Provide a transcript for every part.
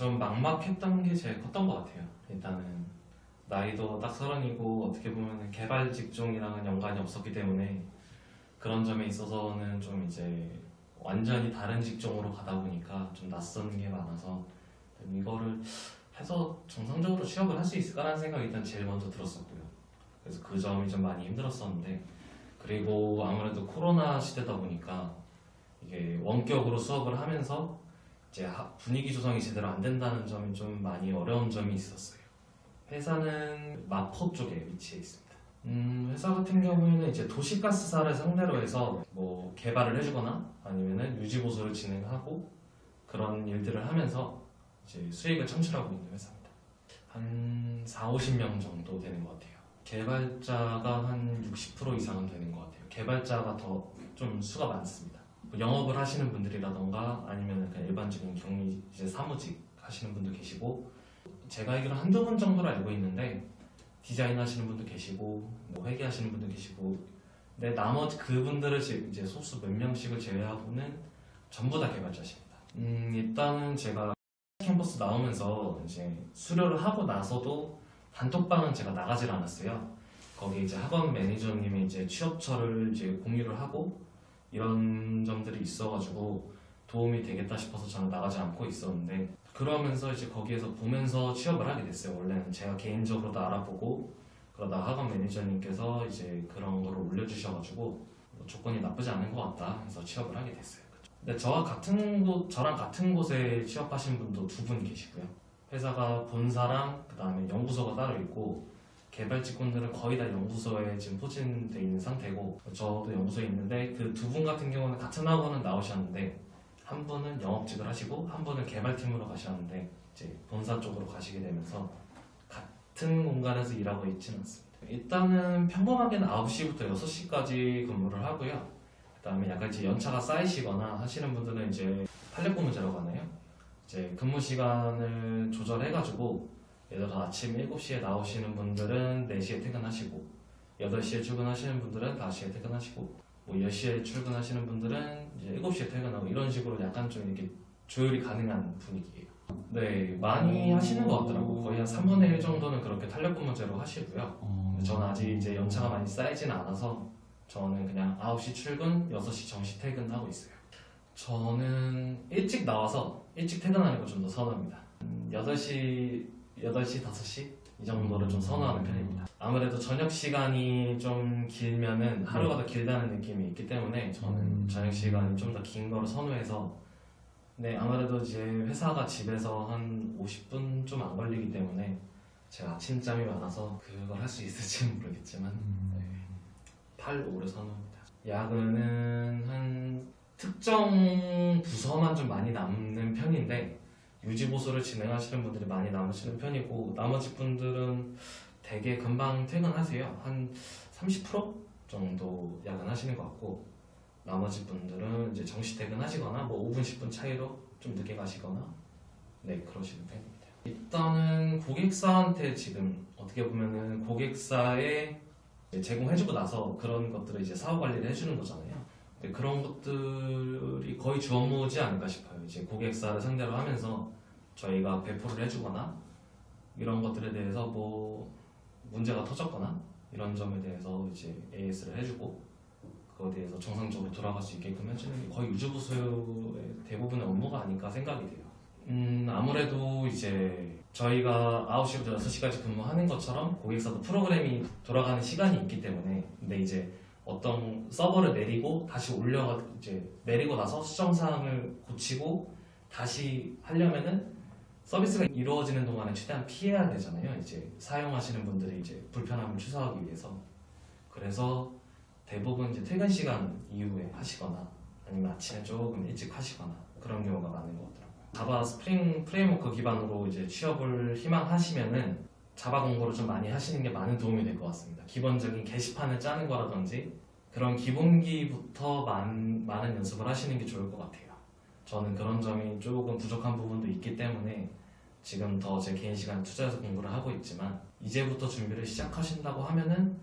좀 막막했던 게 제일 컸던 것 같아요. 일단은 나이도 딱 서른이고 어떻게 보면 개발 직종이랑은 연관이 없었기 때문에 그런 점에 있어서는 좀 이제 완전히 다른 직종으로 가다 보니까 좀 낯선 게 많아서 이거를 해서 정상적으로 취업을 할 수 있을까라는 생각이 일단 제일 먼저 들었었고요. 그래서 그 점이 좀 많이 힘들었었는데 그리고 아무래도 코로나 시대다 보니까 이게 원격으로 수업을 하면서 이제 하- 분위기 조성이 제대로 안 된다는 점이 좀 많이 어려운 점이 있었어요. 회사는 마포 쪽에 위치해 있습니다. 음, 회사 같은 경우에는 이제 도시가스사를 상대로 해서 뭐 개발을 해주거나 아니면은 유지 보수를 진행하고 그런 일들을 하면서 이제 수익을 창출하고 있는 회사입니다. 한 4, 50명 정도 되는 것 같아요. 개발자가 한 60% 이상은 되는 것 같아요. 개발자가 더 좀 수가 많습니다. 뭐 영업을 하시는 분들이라던가 아니면 그냥 일반적인 경리 이제 사무직 하시는 분도 계시고 제가 알기로 한두 분 정도로 알고 있는데 디자인 하시는 분도 계시고 뭐 회계 하시는 분도 계시고 근데 나머지 그분들을 제- 이제 소수 몇 명씩을 제외하고는 전부 다 개발자십니다. 음, 일단은 제가 캠퍼스 나오면서 이제 수료를 하고 나서도 단톡방은 제가 나가질 않았어요. 거기 이제 학원 매니저님이 이제 취업처를 이제 공유를 하고 이런 점들이 있어가지고 도움이 되겠다 싶어서 저는 나가지 않고 있었는데 그러면서 이제 거기에서 보면서 취업을 하게 됐어요. 원래는 제가 개인적으로도 알아보고 그러다 학원 매니저님께서 이제 그런 거를 올려주셔가지고 뭐 조건이 나쁘지 않은 것 같다 해서 취업을 하게 됐어요. 근데 저와 같은 곳, 저랑 같은 곳에 취업하신 분도 두 분 계시고요. 회사가 본사랑 그 다음에 연구소가 따로 있고 개발 직군들은 거의 다 연구소에 지금 포진돼 있는 상태고 저도 연구소에 있는데 그 두 분 같은 경우는 같은 학원은 나오셨는데 한 분은 영업직을 하시고 한 분은 개발팀으로 가셨는데 이제 본사 쪽으로 가시게 되면서 같은 공간에서 일하고 있지는 않습니다. 일단은 평범하게는 9시부터 6시까지 근무를 하고요. 그 다음에 약간 이제 연차가 쌓이시거나 하시는 분들은 이제 탄력 근무제라고 하나요? 이제 근무 시간을 조절해가지고 예를 들어 아침 7시에 나오시는 분들은 4시에 퇴근하시고 8시에 출근하시는 분들은 5시에 퇴근하시고 뭐 10시에 출근하시는 분들은 이제 7시에 퇴근하고 이런 식으로 약간 좀 이렇게 조율이 가능한 분위기예요. 네, 많이 하시는 것 같더라고요. 거의 한 3분의 1 정도는 그렇게 탄력 근무제로 하시고요. 어, 저는 아직 이제 연차가 많이 쌓이지는 않아서 저는 그냥 9시 출근, 6시 정시 퇴근하고 있어요. 저는 일찍 나와서 일찍 퇴근하는 걸 좀 더 선호합니다. 음, 8시, 8시, 5시? 이 정도를 좀 선호하는 편입니다. 아무래도 저녁 시간이 좀 길면은 하루가 더 길다는 느낌이 있기 때문에 저는 음. 저녁 시간이 좀 더 긴 거를 선호해서 네, 아무래도 이제 회사가 집에서 한 50분 좀 안 걸리기 때문에 제가 아침잠이 많아서 그걸 할 수 있을지는 모르겠지만 음, 네. 8, 5를 선호합니다. 야근은 한 특정 부서만 좀 많이 남는 편인데 유지보수를 진행하시는 분들이 많이 남으시는 편이고 나머지 분들은 되게 금방 퇴근하세요. 한 30% 정도 야근하시는 것 같고 나머지 분들은 이제 정시 퇴근하시거나 뭐 5분, 10분 차이로 좀 늦게 가시거나 네 그러시는 편입니다. 일단은 고객사한테 지금 어떻게 보면은 고객사에 제공해주고 나서 그런 것들을 이제 사후 관리를 해주는 거잖아요. 그런 것들이 거의 주 업무지 않을까 싶어요. 이제 고객사를 상대로 하면서 저희가 배포를 해주거나 이런 것들에 대해서 뭐 문제가 터졌거나 이런 점에 대해서 이제 AS를 해주고 그거에 대해서 정상적으로 돌아갈 수 있게끔 해주는 게 거의 유지보수의 대부분의 업무가 아닐까 생각이 돼요. 음, 아무래도 이제 저희가 9시부터 6시까지 근무하는 것처럼 고객사도 프로그램이 돌아가는 시간이 있기 때문에 근데 이제 어떤 서버를 내리고 다시 올려가 이제 내리고 나서 수정 사항을 고치고 다시 하려면은 서비스가 이루어지는 동안에 최대한 피해야 되잖아요. 이제 사용하시는 분들이 이제 불편함을 최소화하기 위해서 그래서 대부분 이제 퇴근 시간 이후에 하시거나 아니면 아침에 조금 일찍 하시거나 그런 경우가 많은 것 같더라고요. 자바 스프링 프레임워크 기반으로 이제 취업을 희망하시면은 자바 공부를 좀 많이 하시는 게 많은 도움이 될 것 같습니다. 기본적인 게시판을 짜는 거라든지 그런 기본기부터 많, 많은 연습을 하시는 게 좋을 것 같아요. 저는 그런 점이 조금 부족한 부분도 있기 때문에 지금 더 제 개인 시간 투자해서 공부를 하고 있지만 이제부터 준비를 시작하신다고 하면은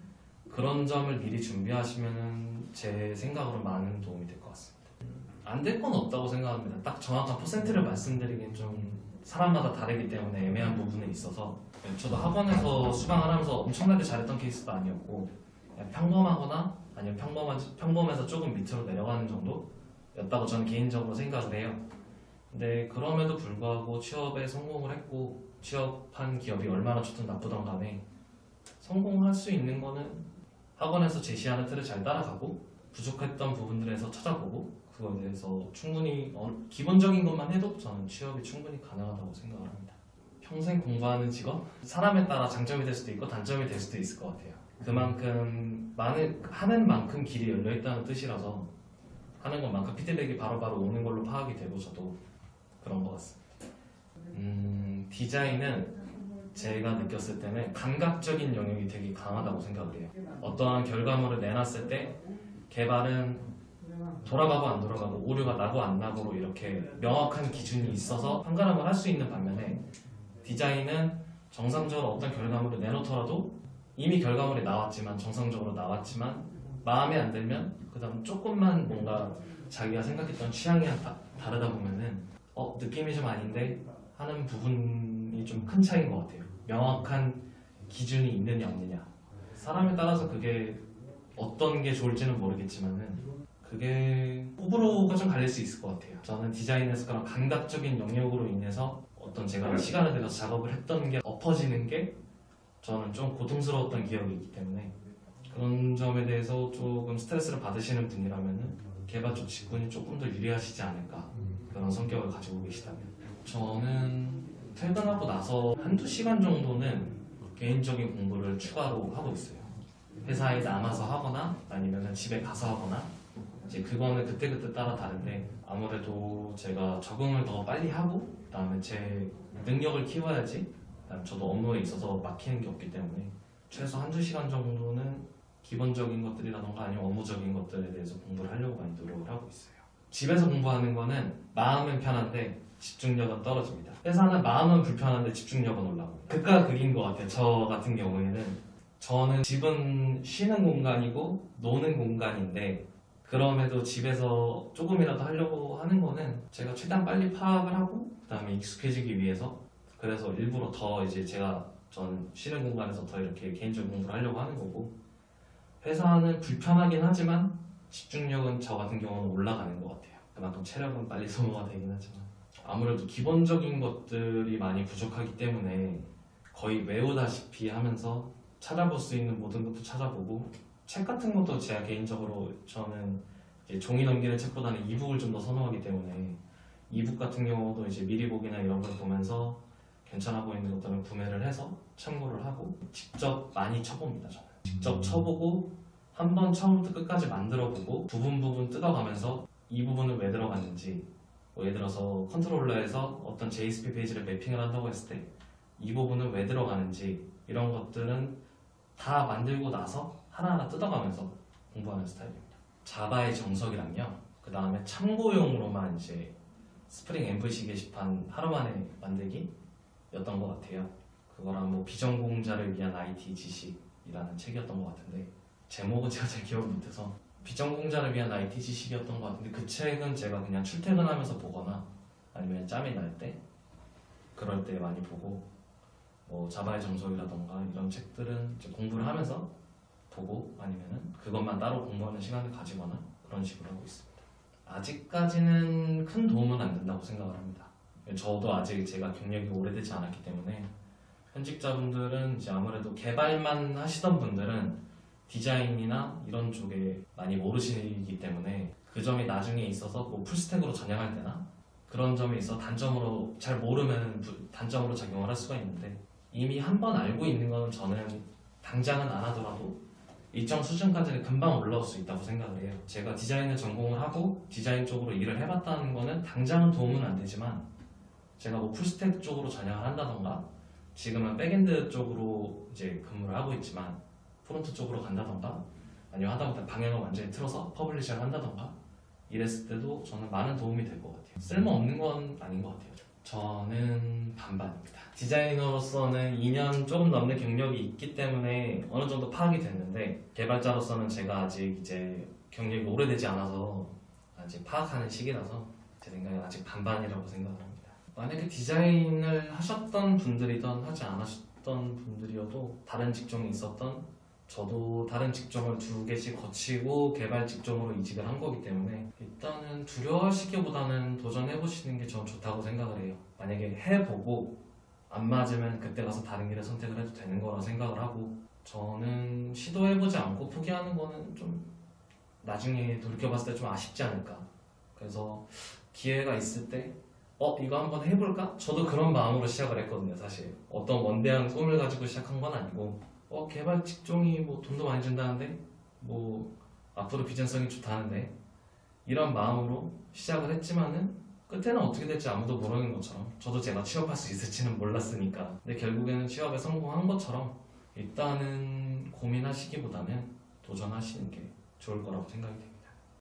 그런 점을 미리 준비하시면은 제 생각으로 많은 도움이 될 것 같습니다. 안 될 건 없다고 생각합니다. 딱 정확한 퍼센트를 말씀드리긴 좀 사람마다 다르기 때문에 애매한 부분에 있어서 네, 저도 학원에서 수강을 하면서 엄청나게 잘했던 케이스도 아니었고 평범하거나 아니면 평범한 평범해서 조금 밑으로 내려가는 정도였다고 저는 개인적으로 생각을 해요. 근데 그럼에도 불구하고 취업에 성공을 했고 취업한 기업이 얼마나 좋든 나쁘든 간에 성공할 수 있는 거는 학원에서 제시하는 틀을 잘 따라가고 부족했던 부분들에서 찾아보고 그거에 대해서 충분히 어, 기본적인 것만 해도 저는 취업이 충분히 가능하다고 생각을 합니다. 평생 공부하는 직업 사람에 따라 장점이 될 수도 있고 단점이 될 수도 있을 것 같아요. 그만큼 많은 하는 만큼 길이 열려 있다는 뜻이라서 하는 것만큼 피드백이 바로바로 오는 걸로 파악이 되고 저도 그런 것 같습니다. 음, 디자인은 제가 느꼈을 때는 감각적인 영역이 되게 강하다고 생각을 해요. 어떠한 결과물을 내놨을 때 개발은 돌아가고 안 돌아가고 오류가 나고 안 나고로 이렇게 명확한 기준이 있어서 판가름을 할 수 있는 반면에 디자인은 정상적으로 어떤 결과물을 내놓더라도 이미 결과물이 나왔지만 정상적으로 나왔지만 마음에 안 들면 그다음 조금만 뭔가 자기가 생각했던 취향이 다, 다르다 보면은 어 느낌이 좀 아닌데 하는 부분이 좀 큰 차이인 것 같아요. 명확한 기준이 있느냐 없느냐 사람에 따라서 그게 어떤 게 좋을지는 모르겠지만은 그게 호불호가 좀 갈릴 수 있을 것 같아요. 저는 디자인에서 그런 감각적인 영역으로 인해서 어떤 제가 시간을 들여서 작업을 했던 게 엎어지는 게 저는 좀 고통스러웠던 기억이 있기 때문에 그런 점에 대해서 조금 스트레스를 받으시는 분이라면은 개발 쪽 직군이 조금 더 유리하시지 않을까 그런 성격을 가지고 계시다면 저는 퇴근하고 나서 한두 시간 정도는 개인적인 공부를 추가로 하고 있어요. 회사에 남아서 하거나 아니면 집에 가서 하거나 이제 그거는 그때그때 따라 다른데 아무래도 제가 적응을 더 빨리 하고 그다음에 제 능력을 키워야지 그다음에 저도 업무에 있어서 막히는 게 없기 때문에 최소 한두 시간 정도는 기본적인 것들이라던가 아니면 업무적인 것들에 대해서 공부를 하려고 많이 노력을 하고 있어요. 집에서 공부하는 거는 마음은 편한데 집중력은 떨어집니다. 회사는 마음은 불편한데 집중력은 올라가고 극과 극인 것 같아요. 저 같은 경우에는 저는 집은 쉬는 공간이고 노는 공간인데 그럼에도 집에서 조금이라도 하려고 하는 거는 제가 최대한 빨리 파악을 하고 그다음에 익숙해지기 위해서 그래서 일부러 더 이제 제가 전 쉬는 공간에서 더 이렇게 개인적인 공부를 하려고 하는 거고 회사는 불편하긴 하지만 집중력은 저 같은 경우는 올라가는 것 같아요. 그만큼 체력은 빨리 소모가 되긴 하지만 아무래도 기본적인 것들이 많이 부족하기 때문에 거의 외우다시피 하면서 찾아볼 수 있는 모든 것도 찾아보고 책 같은 것도 제가 개인적으로 저는 이제 종이 넘기는 책보다는 이북을 좀 더 선호하기 때문에 이북 같은 경우도 이제 미리 보기나 이런 걸 보면서 괜찮아 보이는 것들은 구매를 해서 참고를 하고 직접 많이 쳐봅니다 저는. 직접 쳐보고 한번 처음부터 끝까지 만들어보고 부분 부분 뜯어가면서 이 부분은 왜 들어갔는지 뭐 예를 들어서 컨트롤러에서 어떤 JSP 페이지를 매핑을 한다고 했을 때 이 부분은 왜 들어가는지 이런 것들은 다 만들고 나서 하나하나 뜯어가면서 공부하는 스타일입니다. 자바의 정석이랑요. 그 다음에 참고용으로만 이제 스프링 MVC 게시판 하루 만에 만들기였던 것 같아요. 그거랑 뭐 비전공자를 위한 IT 지식이라는 책이었던 것 같은데 제목은 제가 잘 기억을 못해서 비전공자를 위한 IT 지식이었던 것 같은데 그 책은 제가 그냥 출퇴근하면서 보거나 아니면 짬이 날 때 그럴 때 많이 보고 뭐 자바의 정석이라던가 이런 책들은 이제 공부를 하면서 보고 아니면은 그것만 따로 공부하는 시간을 가지거나 그런 식으로 하고 있습니다. 아직까지는 큰 도움은 안 된다고 생각을 합니다. 저도 아직 제가 경력이 오래되지 않았기 때문에 현직자분들은 이제 아무래도 개발만 하시던 분들은 디자인이나 이런 쪽에 많이 모르시기 때문에 그 점이 나중에 있어서 뭐 풀스택으로 전향할 때나 그런 점에 있어 단점으로 잘 모르면 단점으로 작용을 할 수가 있는데 이미 한 번 알고 있는 거는 저는 당장은 안 하더라도 일정 수준까지는 금방 올라올 수 있다고 생각을 해요. 제가 디자인을 전공을 하고 디자인 쪽으로 일을 해봤다는 거는 당장은 도움은 안 되지만 제가 뭐 풀스택 쪽으로 전향을 한다던가 지금은 백엔드 쪽으로 이제 근무를 하고 있지만 프론트 쪽으로 간다던가 아니면 하다못해 방향을 완전히 틀어서 퍼블리싱을 한다던가 이랬을 때도 저는 많은 도움이 될 것 같아요. 쓸모없는 건 아닌 것 같아요. 저는 반반입니다. 디자이너로서는 2년 조금 넘는 경력이 있기 때문에 어느 정도 파악이 됐는데 개발자로서는 제가 아직 이제 경력이 오래되지 않아서 한 아직 파악하는 시기라서 제 생각에 아직 반반이라고 생각을 합니다. 만약에 디자인을 하셨던 분들이던 하지 않으셨던 분들이어도 다른 직종에 있었던 저도 다른 직종을 두 개씩 거치고 개발 직종으로 이직을 한 거기 때문에 일단은 두려워하시기보다는 도전해보시는 게 전 좋다고 생각을 해요. 만약에 해보고 안 맞으면 그때 가서 다른 길을 선택을 해도 되는 거라 생각을 하고 저는 시도해보지 않고 포기하는 거는 좀 나중에 돌이켜봤을 때 좀 아쉽지 않을까. 그래서 기회가 있을 때 어, 이거 한번 해볼까? 저도 그런 마음으로 시작을 했거든요, 사실. 어떤 원대한 꿈을 가지고 시작한 건 아니고, 어, 개발 직종이 뭐 돈도 많이 준다는데, 뭐, 앞으로 비전성이 좋다는데, 이런 마음으로 시작을 했지만은, 끝에는 어떻게 될지 아무도 모르는 것처럼, 저도 제가 취업할 수 있을지는 몰랐으니까. 근데 결국에는 취업에 성공한 것처럼, 일단은 고민하시기보다는 도전하시는 게 좋을 거라고 생각이 됩니다.